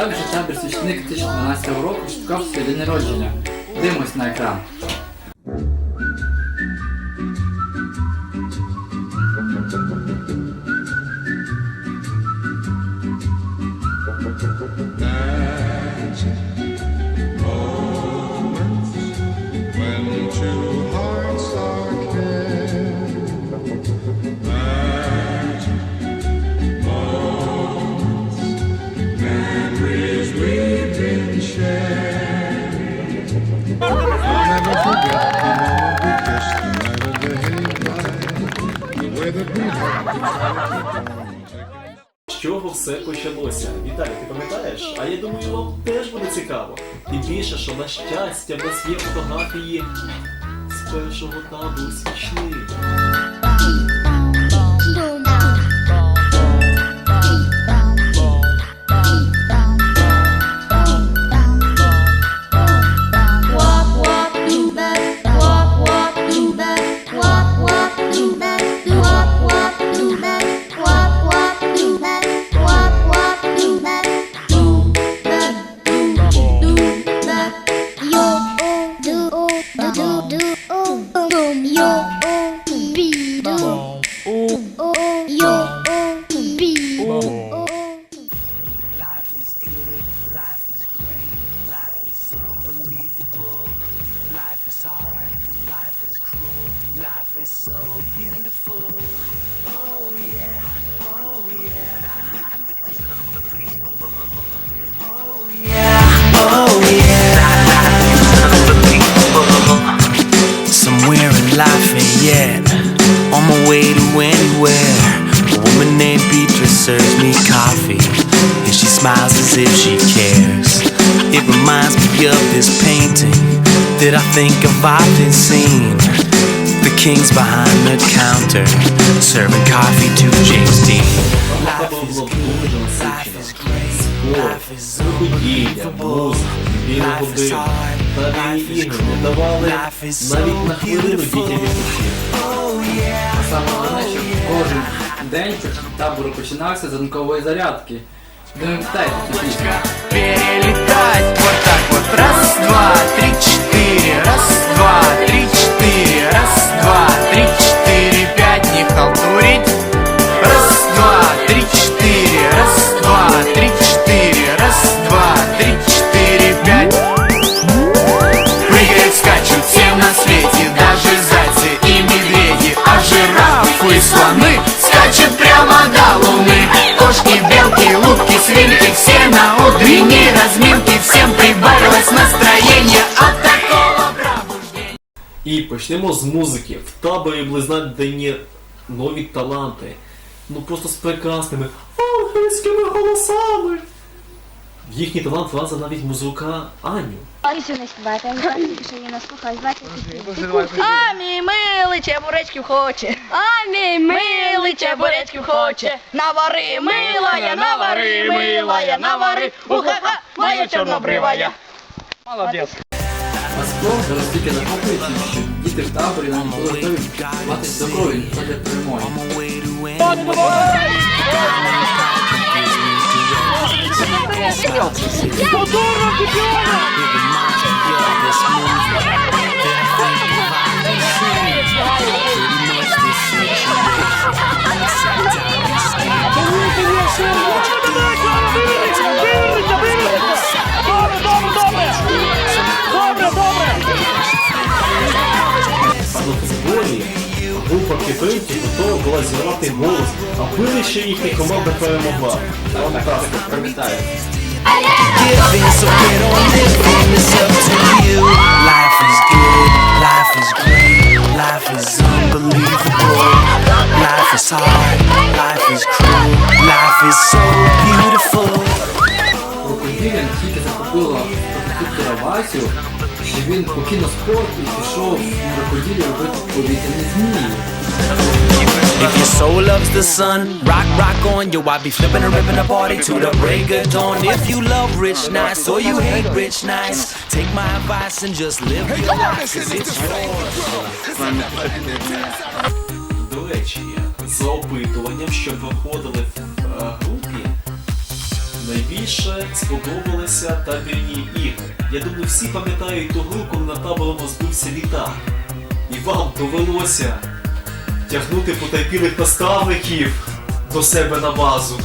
як вже табір свічник 2012 року шукав свій день народження? Дивимось на екран. Все почалося? Віталій, ти пам'ятаєш? А я думаю, вам теж буде цікаво. Тим більше, що на щастя в нас є фотографії з першого табору свічних. Life is cruel. Life is so beautiful. Oh yeah, oh yeah. Oh yeah, oh yeah. Somewhere in life ain't yet. On my way to anywhere. A woman named Beatrice serves me coffee. And she smiles as if she cares. It reminds me of this painting that I think I've often seen. The king's behind the counter, serving coffee to James Dean. Табор було дуже насичено. Спорт, рукоділля, музика, білі години, табірні ігри не давали навіть на хвилину дітям відпочити. А саме головне, що кожен день табору починався з ранкової зарядки. Перелетать вот так вот Раз, два, три, четыре почнемо з музики. В таборі близнать дані нові таланти. Ну просто з прекрасними ангельськими голосами. Їхній талант вразив навіть музика Аню. Алісю не співайте, що її нас слухають, бачите. А мій милий чебуречків хоче. А мій милий чебуречків хоче. Навари, милая, навари, милая, навари. Уха-ха, моя чорнобривая. А спроби настільки захоплюються, що діти в таборі навіть були готові платити за крові задля перемоги. On my way to anywhere А футболі група підтримки готова була зірвати голос, аби лише їхня команда перемогла. Фантастика, пам'ятаю. Крокодилям тільки захопила Васю, що він покинув спорт і пішов на крокодилі робити повітряні змії. If your soul loves the sun, rock, rock on, yo, I be flipping and ripping a party to the break of dawn. If you love rich nights or you hate rich nights, take my advice and just live your life, cause it's yours. До речі, за опитуванням, що проходили в е, групі, найбільш найбільше сподобалися табірні ігри. Я думаю, всі пам'ятають ту гру, коли на табором розбився літак. І вам довелося тягнути потерпілих наставників до себе на базу.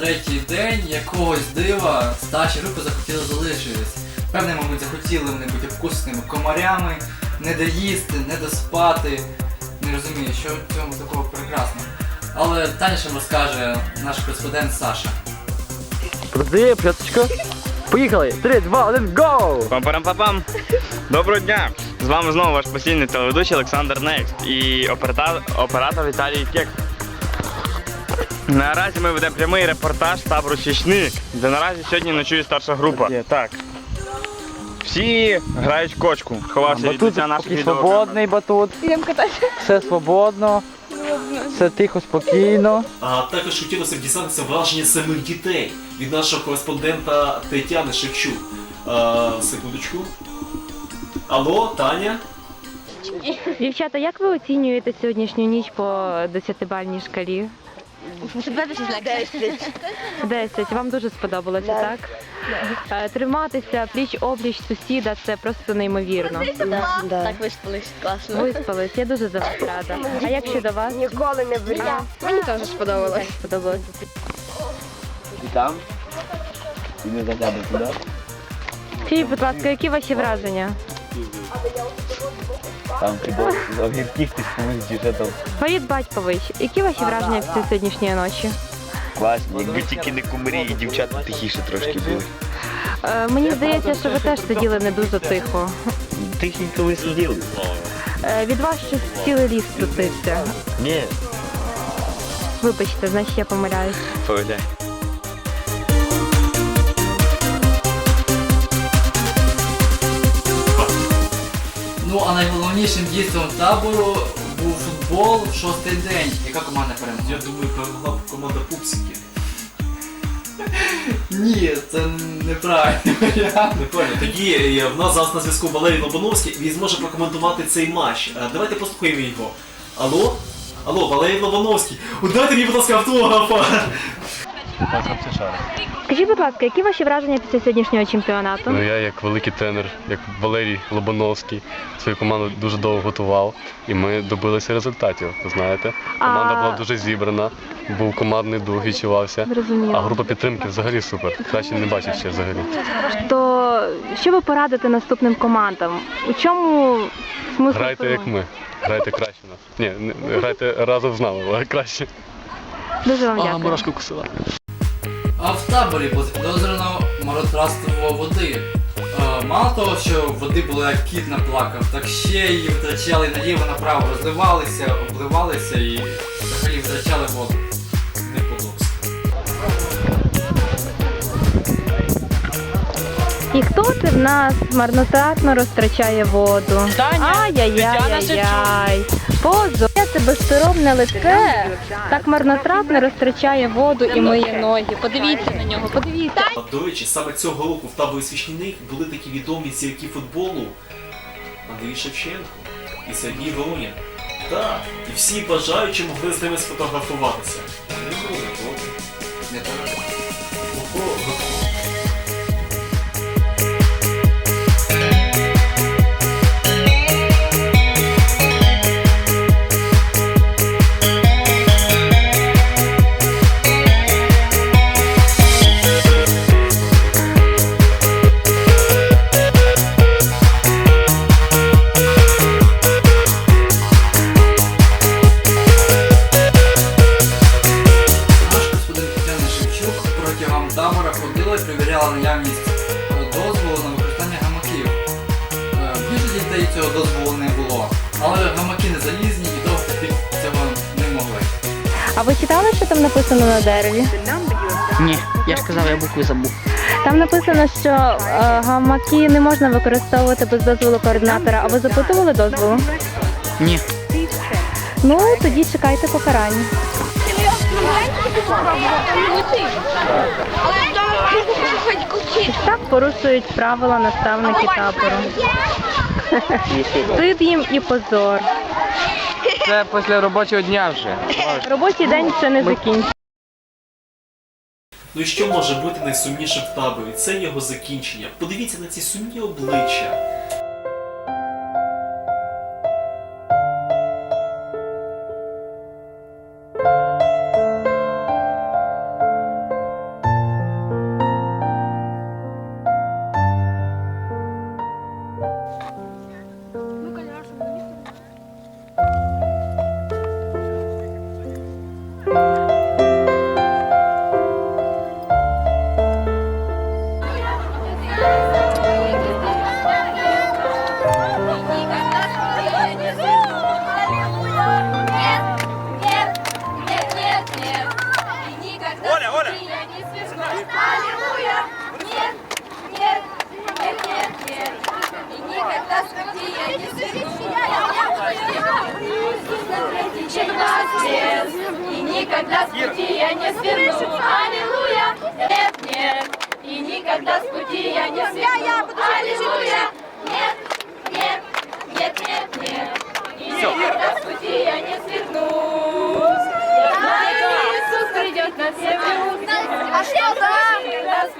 Третій день якогось дива старші групи захотіли залишитись. Певне, мабуть, захотіли вони бути вкусними комарями, не доїсти, не доспати. Не розумію, що в цьому такого прекрасного. Але ще розкаже наш кореспондент Саша. Продає п'яточка. Поїхали! 3, 2, 1, гоу! Пам-парам-пам-пам! Доброго дня! З вами знову ваш постійний телеведучий Олександр Некст і оператор, оператор Віталій Кек. Наразі ми ведемо прямий репортаж табору Чечни, де наразі сьогодні ночує старша група. Так. Всі грають в кочку, ховався від лиця наших свободний батут. Все свободно. Все тихо, спокійно. А також хотілося б дізнатися враження самих дітей від нашого кореспондента Тетяни Шевчук. А, секундочку. Алло, Таня? Дівчата, як ви оцінюєте сьогоднішню ніч по 10-бальній шкалі? Десять. 10. Вам дуже сподобалося, так? Е, Триматися пліч обліч сусіда це просто неймовірно. Так виспались, класно. Виспались, я дуже за вас рада. А як щодо вас? Ніколи не брі. Мені теж сподобалось. Сподобалося. І там. І не заглядай туди. Скажіть, будь ласка, які ваші враження? Там кидав огірків ти комусь дівчатам. Фаїд Батькович, які ваші враження після сьогоднішньої ночі? Класно. Якби тільки не кумирі і дівчата тихіше трошки були. Е, Мені здається, що ви теж сиділи не дуже тихо. Тихенько ви сиділи. Е, Від вас щось цілий ліс крутився. Ні. Вибачте, значить я помиляюсь. Поглядай. Ну а найголовнішим дійством табору був футбол в шостий день. Яка команда перемогла? Я думаю, перемогла б команда пупсиків. Ні, це неправильний варіант. Неправильно. Тоді е, в нас зараз на зв'язку Валерій Лобановський, він зможе прокоментувати цей матч. Е, Давайте послухаємо його. Алло? Алло, Валерій Лобановський. О, Дайте мені, будь ласка, автографа. Скажіть, будь ласка, які ваші враження після сьогоднішнього чемпіонату? Ну я як великий тренер, як Валерій Лобановський, свою команду дуже довго готував, і ми добилися результатів. Знаєте, команда А- була дуже зібрана, був командний дух відчувався. Зрозуміло. А група підтримки взагалі супер. Краще не бачив ще взагалі. То що ви порадите наступним командам? У чому смисл? Грайте як ми, грайте краще нас. Ні, не- грайте разом з нами, але краще. Дуже вам А, дякую. мурашку кусила. А в таборі було підозрено мародратство води. Е, Мало того, що води було як кіт наплакав, так ще її втрачали наліво направо, розливалися, обливалися і І хто це в нас марнотратно розтрачає воду? Ай-яй-яй-яй. Позор. Це безсоромне лице так марнотратно розтрачає воду і миє ноги. Подивіться на нього, подивіться. А, До речі, саме цього року в таборі свічних були такі відомі зірки футболу Андрій Шевченко і Сергій Воронін. Так, і всі бажаючі могли з ними сфотографуватися. Не було читали, що там написано на дереві? Ні, я ж казав, я букви забув. Там написано, що е, гамаки не можна використовувати без дозволу координатора. А ви запитували дозволу? Ні. Ну, тоді чекайте покарання. Так порушують правила наставники табору. Стид їм і позор. Це після робочого дня вже. Робочий день ще не закінчився. Ну і що може бути найсумнішим в таборі? Це його закінчення. Подивіться на ці сумні обличчя.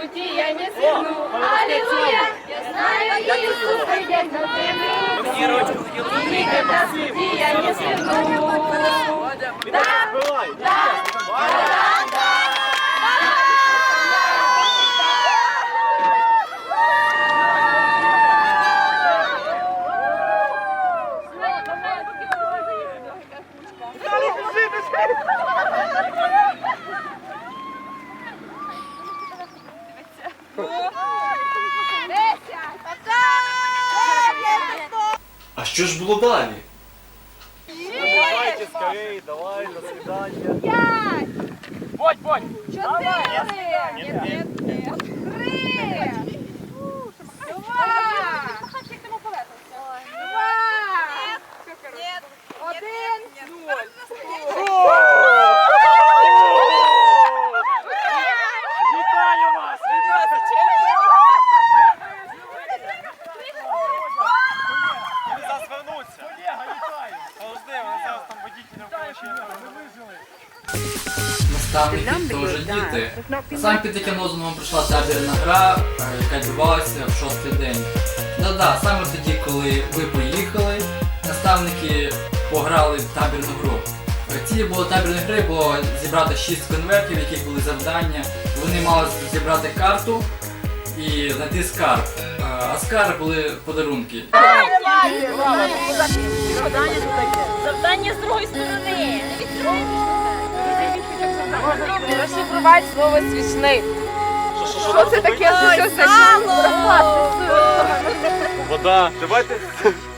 Пути я не сверну. Аллилуйя! Я знаю, Иисус придет на все минуты. И никогда с пути я не сверну. Да, да, да, да. Що ж було далі? Давайте скорее, давай, до свидания. Бодь, бодь! Нет, нет, нет. Вітаю вас! Вони зараз вернуться. Колега, вітаю. Завжди, вони зараз там водителям Наставники теж діти. Сам під таким лозунгом прийшла табірна гра, е, яка відбувалася в шостий день. Да-да, саме тоді, коли ви поїхали, наставники пограли в табірну гру. Цілі було табірної гри було зібрати 6 конвертів, в яких були завдання. Вони мали зібрати карту і знайти скарб. А скарб були подарунки. Завдання з другої сторони. Розшифрувати слово свічник. Що це таке? Що це Вода. Давайте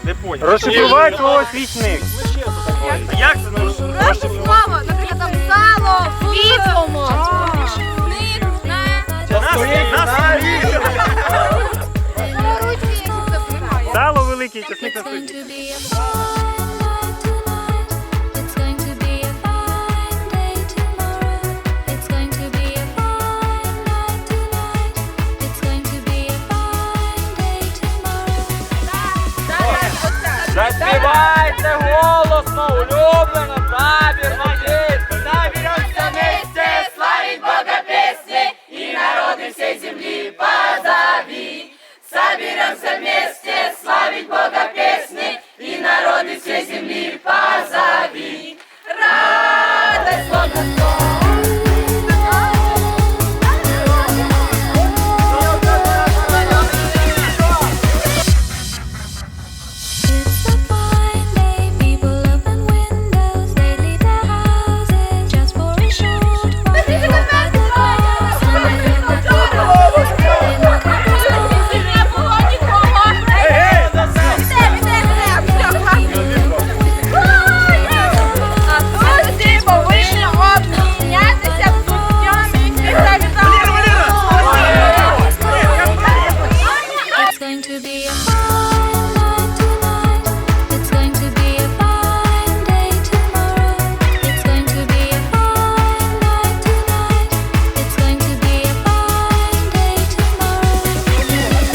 не понял. Розшифрувати слово свічник. Як це розшифрувати? Мама, наприклад, там сало, світло. Великий, на night Заспівайте голосно, улюблено, табірно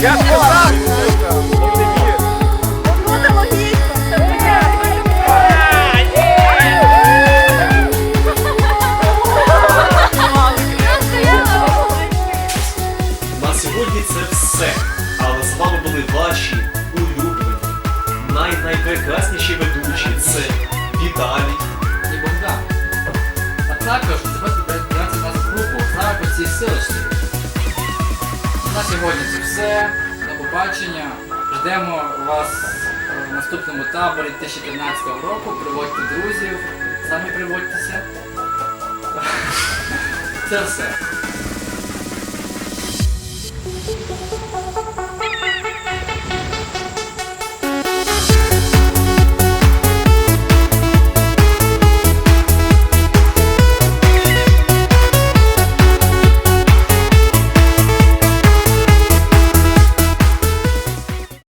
Я сказав! На сьогодні це все. До побачення. Ждемо вас в наступному таборі 2013 року. Приводьте друзів. Самі приводьтеся. Це все.